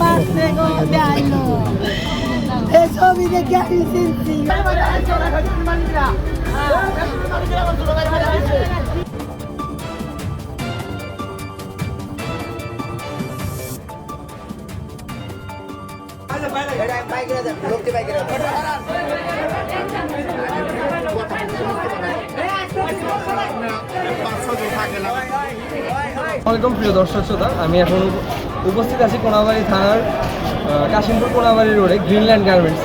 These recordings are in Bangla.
মারছে গো দেখাইলো এই ছবি দেখে আমি চিনছি ওয়েলকাম প্রিয় দর্শক শ্রোতা আমি এখন উপস্থিত আছি কোনাবাড়ি থানার কাশিমপুর কোনাবাড়ি রোডে গ্রিনল্যান্ড গার্মেন্টস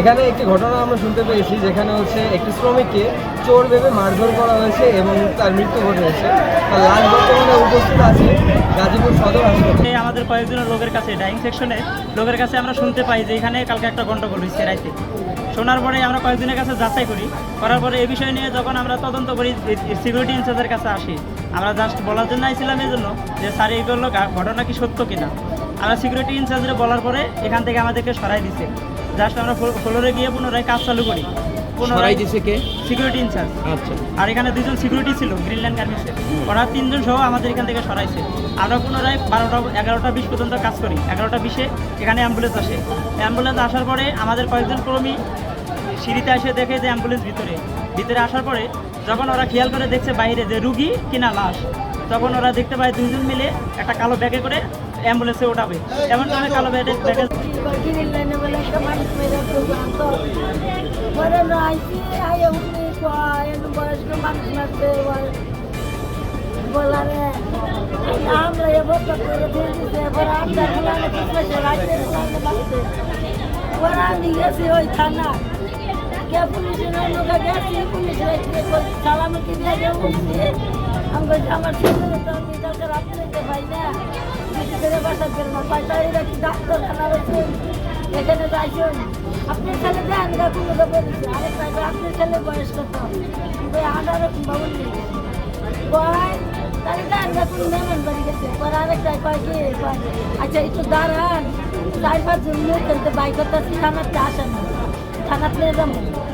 এখানে একটি ঘটনা আমরা শুনতে পেয়েছি, যেখানে হচ্ছে একটি শ্রমিককে চোর ভেবে মারধর করা হয়েছে এবং তার মৃত্যু ঘটেছে। তার লাশ বর্তমানে উপস্থিত আছে গাজীপুর সদর হাসপাতালে। আমাদের কয়েকজনের লোকের কাছে ডাইং সেকশনে লোকের কাছে আমরা শুনতে পাই যে এখানে কালকে একটা গন্ডগোল হয়েছে রাইতে। শোনার পরে আমরা কয়েকজনের কাছে যাচাই করি। করার পরে এই বিষয় নিয়ে যখন আমরা তদন্ত করি সিকিউরিটি ইনচার্জের কাছে আসি। আমরা জাস্ট বলার জন্য আইছিলাম এই জন্য যে স্যার এইগুলো ঘটনা কি সত্য কিনা? আমরা সিকিউরিটি ইনচার্জের বলার পরে এখান থেকে আমাদেরকে সরাই দিছে। জাস্ট আমরা ফ্লো- ফ্লোরে গিয়ে পুনরায় কাজ চালু করি। সরাই দিছে কে? সিকিউরিটি ইনচার্জ আচ্ছা। আর এখানে দুজন সিকিউরিটি ছিল গ্রিনল্যান্ড গার্মেন্টসে ওরা তিনজন সহ আমাদের এখান থেকে সরাইছে। আমরা পুনরায় বারোটা এগারোটা বিশ পর্যন্ত কাজ করি। এগারোটা বিশে এখানে অ্যাম্বুলেন্স আসে। অ্যাম্বুলেন্স আসার পরে আমাদের কয়েকজন কর্মী সিঁড়িতে এসে দেখে যে অ্যাম্বুলেন্স ভিতরে। ভিতরে আসার পরে যখন ওরা খেয়াল করে দেখছে বাইরে যে রুগী কিনা লাশ, তখন ওরা দেখতে পায় দুজন মিলে একটা কালো ব্যাগে করে অ্যাম্বুলেন্সে ওঠাবে। এমন সময় কালো ব্যাগে ব্যাগে আমরা দিছে পরে আপনার গুলানে কিছু রাইতে গুলানে মারছে পরে আমি গেছি ওই থানা কে পুলিশের লোকে গেছি পুলিশ রেখে সালামকে দিয়ে দিয়ে বলছি। আমি বলছি, আমার ছেলে তো আমি কালকে রাত্রে পাই না। কিছু করে বাসা করব পয়সা এরা কি ডাক্তার খানা রয়েছে? এখানে যাইছেন আপনার ছেলে দেন গা কোনো তো বলেছি আরেক ভাই আপনার ছেলে বয়স কত? ওই আঠারো উনিশ। কয়? তাহলে গা কোনো মেহমান বাড়ি গেছে। পরে আরেকটাই কয় কি? আচ্ছা একটু দাঁড়ান। চার পাঁচজন লোক বাইক করতে থানাতে আসেন থানাতে যাব।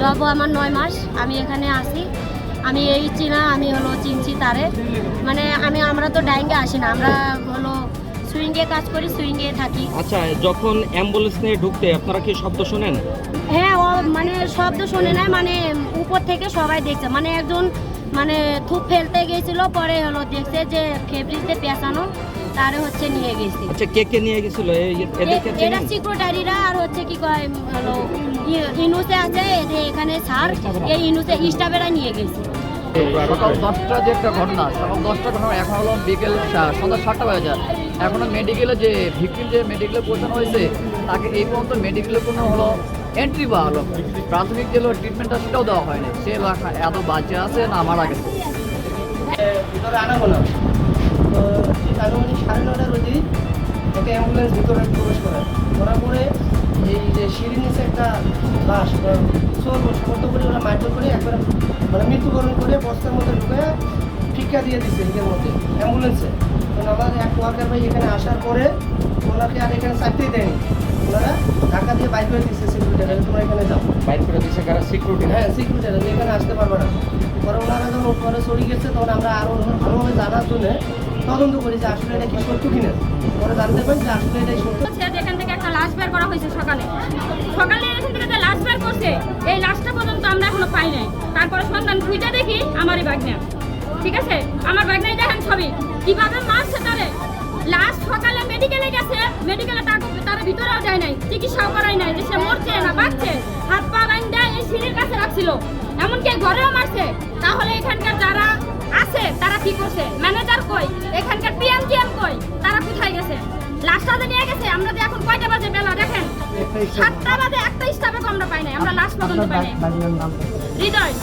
জব আমার নয় মাস আমি এখানে আসি আমি এই চিনা আমি হলো চিনছি তারে। মানে আমি আমরা তো ডাইঙ্গে আসি না আমরা হলো সুইঙ্গে কাজ করি সুইঙ্গে থাকি। আচ্ছা যখন অ্যাম্বুলেন্স নিয়ে ঢুকতে আপনারা কি শব্দ শোনেন? হ্যাঁ ও মানে শব্দ শুনে না মানে উপর থেকে সবাই দেখছে। মানে একজন মানে থুপ ফেলতে গেছিল পরে হলো দেখছে যে ফেব্রিজে পেঁচানো। তারে হচ্ছে নিয়ে গেছি। আচ্ছা কে কে নিয়ে গেছিল? এদেরকে এরা? সিকিউরিটারিরা আর হচ্ছে কি কয় হলো ইনুসে আছে যে এখানে স্যার এই ইনুসে স্টাফেরা নিয়ে গেছে। সকাল দশটা যে একটা ঘটনা সকাল দশটা ঘটনা এখন হলো বিকেল সন্ধ্যা সাতটা বাজে। যায় এখনও মেডিকেলে যে ভিকটিম যে মেডিকেলে পৌঁছানো হয়েছে তাকে এই পর্যন্ত মেডিকেলে কোনো হলো এন্ট্রি বা হলো প্রাথমিক যে ট্রিটমেন্টটা সেটাও দেওয়া হয়নি। সে এত বাচ্চা আছে না মারা গেছে। ভিতরে আনাবো না একটা ভিতরে প্রবেশ করে। করার পরে এই যে সিঁড়ির নিচে একটা লাশ চোর সমর্থ করে ওরা মারধর করে একবার মানে মৃত্যুবরণ করে বস্তার মধ্যে ঢুকে ঠিকা দিয়ে দিচ্ছে এদের মধ্যে অ্যাম্বুলেন্সে। কারণ আমার এক ওয়ার্কার ভাই এখানে আসার পরে ওনাকে আর এখানে চাকরি দেয়নি। ওনারা ঢাকা দিয়ে বাইক করে দিচ্ছে সিকিউরিটি তোমরা এখানে যাও। বাইক করে দিচ্ছে কারা? সিকিউরিটি হ্যাঁ সিকিউরিটি এখানে আসতে পারবে না। পরে ওনারা যখন পরে চলে গেছে তখন আমরা আরও ভালোভাবে জানার জন্য তদন্ত করি যে আসলে এটা কি সত্য কিনা? পরে জানতে পারি যে আসলে এটাই সত্য। এখান থেকে একটা লাশ বের করা হয়েছে সকালে। সকালে এখান থেকে যে লাশ বের করছে, এই লাশটা পর্যন্ত আমরা এখনও পাই নাই। তারপরে সন্ধান খুঁজে দেখি আমারই বাগনা। ঠিক আছে? আমার বাগনাই দেখেন ছবি। কীভাবে মারছে তারে? লাশ সকালে মেডিকেলে গেছে, মেডিকেলে তার তার ভিতরেও যায় নাই, চিকিৎসাও করাই নাই যে সে মরছে না বাঁচছে। হাত পা বাইন্দা এই সিঁড়ির কাছে রাখছিল। এমনকি ঘরেও মারছে। তাহলে এখানকার কি করছে? ম্যানেজার কই? এখানকার পিএম কিএম কই? তারা কোথায় গেছে? লাস্টটা নিয়ে গেছে? আমরা যে এখন কয়টা বাজে বেলা? দেখেন সাতটা বাজে একটা স্টাফে আমরা পাই নাই। আমরা লাস্ট পর্যন্ত পাই নাই। হৃদয়।